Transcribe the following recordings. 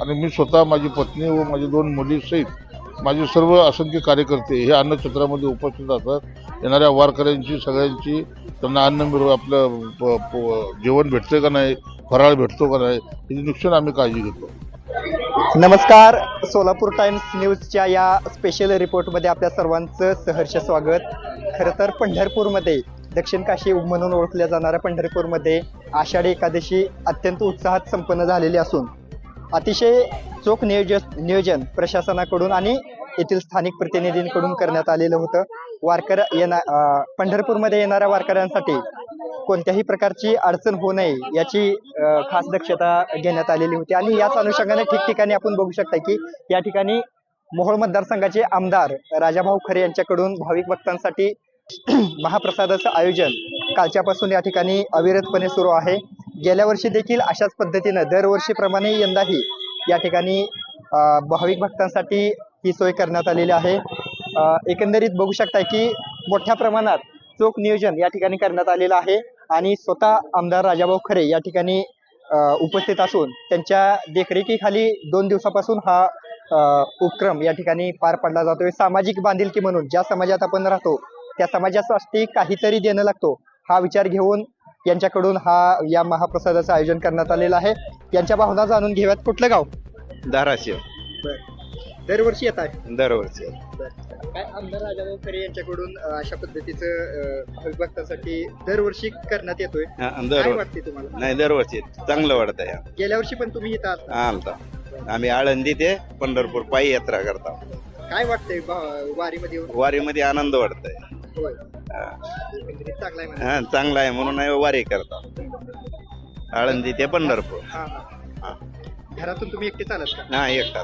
आणि मी स्वतः माझी पत्नी व माझी दोन मुलीसहित माझे सर्व असंख्य कार्यकर्ते हे अन्नछत्रामध्ये उपस्थित असतात येणाऱ्या वारकऱ्यांची सगळ्यांची त्यांना अन्न मिळव आपलं प- प- जेवण भेटते का नाही फराळ भेटतो का नाही याची निश्चित आम्ही काळजी घेतो. नमस्कार. सोलापूर टाइम्स न्यूजच्या या स्पेशल रिपोर्टमध्ये आपल्या सर्वांचं सहर्ष स्वागत. खरं तर पंढरपूरमध्ये दक्षिण काशी म्हणून ओळखल्या जाणाऱ्या पंढरपूरमध्ये आषाढी एकादशी अत्यंत उत्साहात संपन्न झालेली असून अतिशय चोख नियोजन नियोजन प्रशासनाकडून आणि येथील स्थानिक प्रतिनिधींकडून करण्यात आलेलं होतं. वारकर येणा पंढरपूरमध्ये येणाऱ्या वारकऱ्यांसाठी कोणत्याही प्रकारची अडचण होऊ नये याची खास दक्षता घेण्यात आलेली होती. आणि याच अनुषंगाने ठिकठिकाणी आपण बघू शकता की या ठिकाणी मोहोळ मतदारसंघाचे आमदार राजाभाऊ खरे यांच्याकडून भाविक भक्तांसाठी महाप्रसादाचं आयोजन कालच्यापासून या ठिकाणी अविरतपणे सुरू आहे. गेल्या वर्षी देखील अशाच पद्धतीनं दरवर्षीप्रमाणे यंदाही या ठिकाणी भाविक भक्तांसाठी ही सोय करण्यात आलेली आहे. एकंदरीत बघू शकता की मोठ्या प्रमाणात चोख नियोजन या ठिकाणी करण्यात आलेलं आहे आणि स्वतः आमदार राजाभाऊ खरे या ठिकाणी उपस्थित असून त्यांच्या देखरेखीखाली दोन दिवसापासून हा उपक्रम या ठिकाणी पार पडला जातोय. सामाजिक बांधिलकी म्हणून ज्या समाजात आपण राहतो त्या समाजासाठी काहीतरी देणं लागतो हा विचार घेऊन यांच्याकडून हा या महाप्रसादाचं आयोजन करण्यात आलेलं आहे. यांच्या भावना जाणून घेऊयात. कुठलं गाव? धाराशिव. दरवर्षी येत आहे. दरवर्षी. काय आमदार राजाभाऊ खरे यांच्याकडून अं, अशा पद्धतीचं अं, भक्तांसाठी दरवर्षी करण्यात येतोय. हा, काय वाटते तुम्हाला? नाही दरवर्षी चांगलं वाटत आहे गेल्या वर्षी पण तुम्ही इथं असता आलता. आम्ही आळंदी ते पंढरपूर पायी यात्रा करतो. काय वाटतंय भा- वारीमध्ये येऊन? वारीमध्ये आनंद वाटतंय. होय. हा. एकंदरीत चांगला आहे. हा, चांगलं आहे म्हणून वारी करतो. आळंदी ते पंढरपूर. हा. घरातून तुम्ही एकटे चालत का? हा एकटा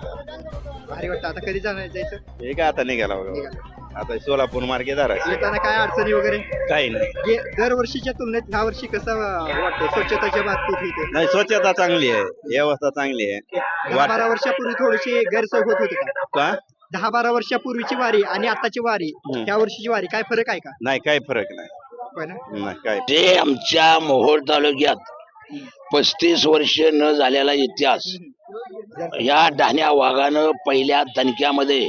भारी वाटतं. आता कधी जाणार जायचं? हे काय आता निघाला बघा. निघालं. आता सोलापूर मार्गे धाराशिव येताना काय अडचणी वगैरे? काही नाही. गे- दरवर्षीच्या तुलनेत ह्या वर्षी कसं अं, वाटतंय? स्वच्छताच्या बाबतीत इथे नाही स्वच्छता चांगली आहे. व्यवस्था चांगली आहे. दहा वाट- बारा वर्षापूर्वी थोडीशी गैरसोय होत होती का? का? दहा बारा वर्षापूर्वीची वारी आणि आताची वारी हम्म. त्या वर्षीची वारी काय फरक आहे का? नाही काही फरक नाही. होय ना? नाही काय जे आमच्या मोहोळ तालुक्यात पस्तीस वर्ष न झालेला इतिहास या धान्या वाघानं पहिल्या दणक्यामध्ये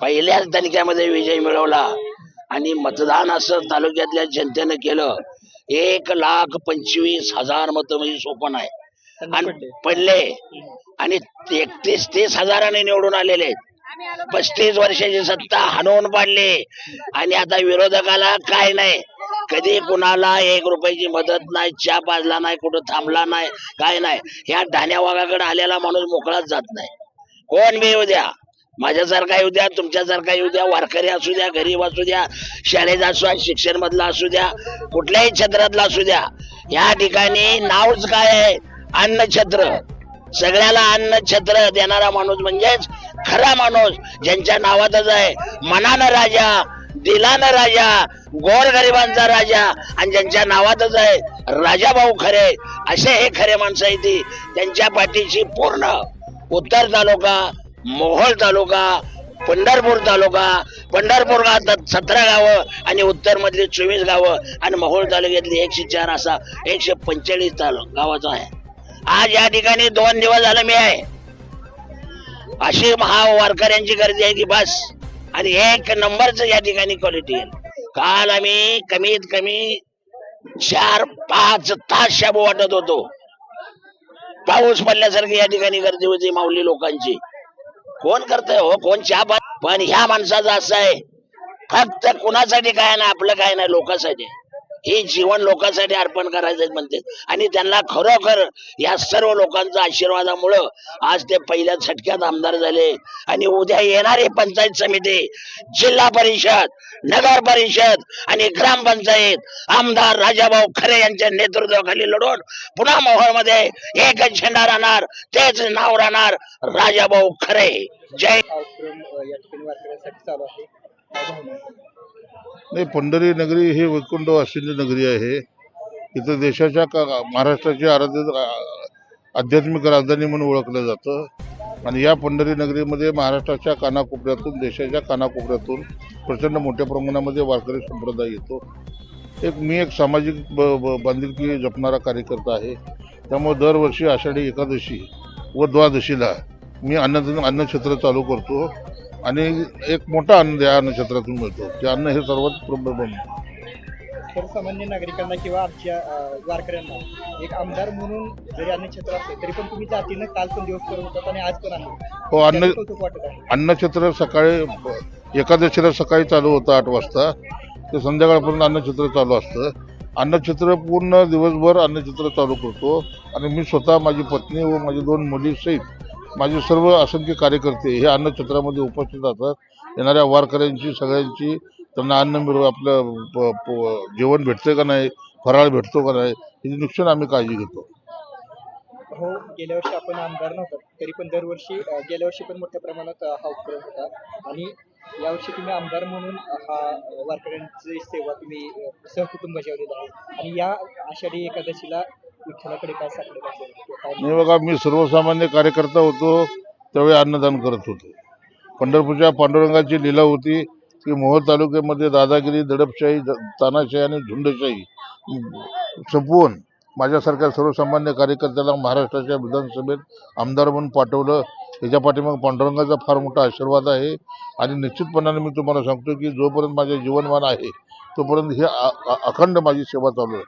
पहिल्याच दणक्यामध्ये विजय मिळवला आणि मतदान असं तालुक्यातल्या जनतेनं केलं. एक लाख पंचवीस हजार मत म्हणजे सोपं नाही. त्यांना आणि पडले. आणि एकतीस तीस हजाराने निवडून आलेले. पस्तीस वर्षाची सत्ता हाणवून पाडली. आणि आता विरोधकाला काय नाही. कधी कुणाला एक रुपयाची मदत नाही चहा पाजला नाही कुठं थांबला नाही काय नाही. ह्या धान्या वाघाकडे आलेला माणूस मोकळाच जात नाही. कोण बी येऊ द्या. माझ्यासारखा येऊ द्या तुमच्यासारखा येऊ द्या वारकरी असू द्या गरीब असू द्या शाळेत असू द्या शिक्षण मधला असू द्या कुठल्याही क्षेत्रातला असू द्या. या ठिकाणी नावच काय आहे? अन्नछत्र. सगळ्याला अन्न छत्र देणारा माणूस म्हणजेच खरा माणूस ज्यांच्या नावातच आहे मनानं राजा दिलानं राजा गोरगरिबांचा राजा आणि ज्यांच्या नावातच आहे राजाभाऊ खरे असे हे खरे माणसं आहे ती. त्यांच्या पाठीशी पूर्ण उत्तर तालुका मोहोळ तालुका पंढरपूर तालुका पंढरपूर गावात सतरा गावं आणि उत्तर मधली चोवीस गावं आणि मोहोळ तालुक्यातली एकशे चार असा एकशे पंचेचाळीस तालु गावाचा आहे. आज या ठिकाणी दोन दिवस झालं मी आहे. अशी महा वारकऱ्यांची गर्दी आहे की बस. आणि एक नंबरच या ठिकाणी क्वालिटी आहे. काल आम्ही कमीत कमी चार पाच तास शाबू वाटत होतो. पाऊस पडल्यासारखी या ठिकाणी गर्दी होती माऊली लोकांची. कोण करतय हो? कोण चहा पण ह्या माणसाचं असं आहे. फक्त कुणासाठी काय नाही आपलं काय नाही लोकांसाठी. हे जीवन लोकांसाठी अर्पण करायचं म्हणते. आणि त्यांना खरोखर या सर्व लोकांच्या आशीर्वादामुळं आज ते पहिल्या झटक्यात आमदार झाले. आणि उद्या येणारी पंचायत समिती जिल्हा परिषद नगर परिषद आणि ग्रामपंचायत आमदार राजाभाऊ खरे यांच्या नेतृत्वाखाली लढून पुन्हा मोहोळमध्ये एकच झेंडा राहणार तेच नाव राहणार राजाभाऊ खरे. जय नाही पंढरी नगरी ही वैकुंठ वासिनी नगरी आहे. इथं देशाच्या का महाराष्ट्राची आराध्य आध्यात्मिक राजधानी म्हणून ओळखलं जातं. आणि या पंढरी नगरीमध्ये महाराष्ट्राच्या कानाकोपऱ्यातून देशाच्या कानाकोपऱ्यातून प्रचंड मोठ्या प्रमाणामध्ये वारकरी संप्रदाय येतो. एक मी एक सामाजिक ब ब- बांधिलकी जपणारा कार्यकर्ता आहे. त्यामुळे दरवर्षी आषाढी एकादशी व द्वादशीला मी अन्न अन्नक्षेत्र चालू करतो. आणि एक मोठा आनंद या अन्नक्षेत्रातून मिळतो ते अन्न हे सर्वात प्रबळ सर्वसामान्य नागरिकांना किंवा आमच्या वारकऱ्यांना एक आमदार म्हणून जरी अन्न क्षेत्र असले तरी पण तुम्ही जातीनं काल पण दिवस करत होतात आणि आज पण आहे. हो अन्न त्याचं कौतुक वाटत आहे. अन्नक्षेत्र सकाळी एकादशीला सकाळी चालू होतं आठ वाजता ते संध्याकाळपर्यंत अन्नक्षेत्र चालू असतं. अन्नक्षेत्र पूर्ण दिवसभर अन्नक्षेत्र चालू करतो. आणि मी स्वतः माझी पत्नी व माझी दोन मुली सहित माझे सर्व असंख्य कार्यकर्ते हे अन्नछत्रामध्ये उपस्थित असतात येणाऱ्या वारकऱ्यांची सगळ्यांची त्यांना अन्न मिळव आपलं प- जेवण भेटतंय का नाही फराळ भेटतो का नाही याची निश्चित आम्ही काळजी घेतो. हो गेल्या वर्षी आपण आमदार नव्हतो तरी पण दरवर्षी गेल्या वर्षी पण मोठ्या प्रमाणात हा उपक्रम होता. आणि यावर्षी तुम्ही आमदार म्हणून हा वारकऱ्यांची सेवा तुम्ही सहकुटुंब बजावलेला आहे आणि या आषाढी एकादशीला विठ्ठलाकडे काय बघा मी सर्वसामान्य कार्यकर्ता होतो त्यावेळी अन्नदान करत होतो. पंढरपूरच्या पांडुरंगाची लीला होती. की मोहोळ तालुक्यामध्ये दादागिरी दडपशाही तानाशाही आणि झुंडशाही संपवून माझ्यासारख्या सर्वसामान्य कार्यकर्त्याला महाराष्ट्राच्या विधानसभेत आमदार म्हणून पाठवलं. त्याच्या पाठीमाग पांडुरंगाचा फार मोठा आशीर्वाद आहे. आणि निश्चितपणाने मी तुम्हाला सांगतो की जोपर्यंत माझे जीवनमान आहे तोपर्यंत हे अखंड माझी सेवा चालू आहे.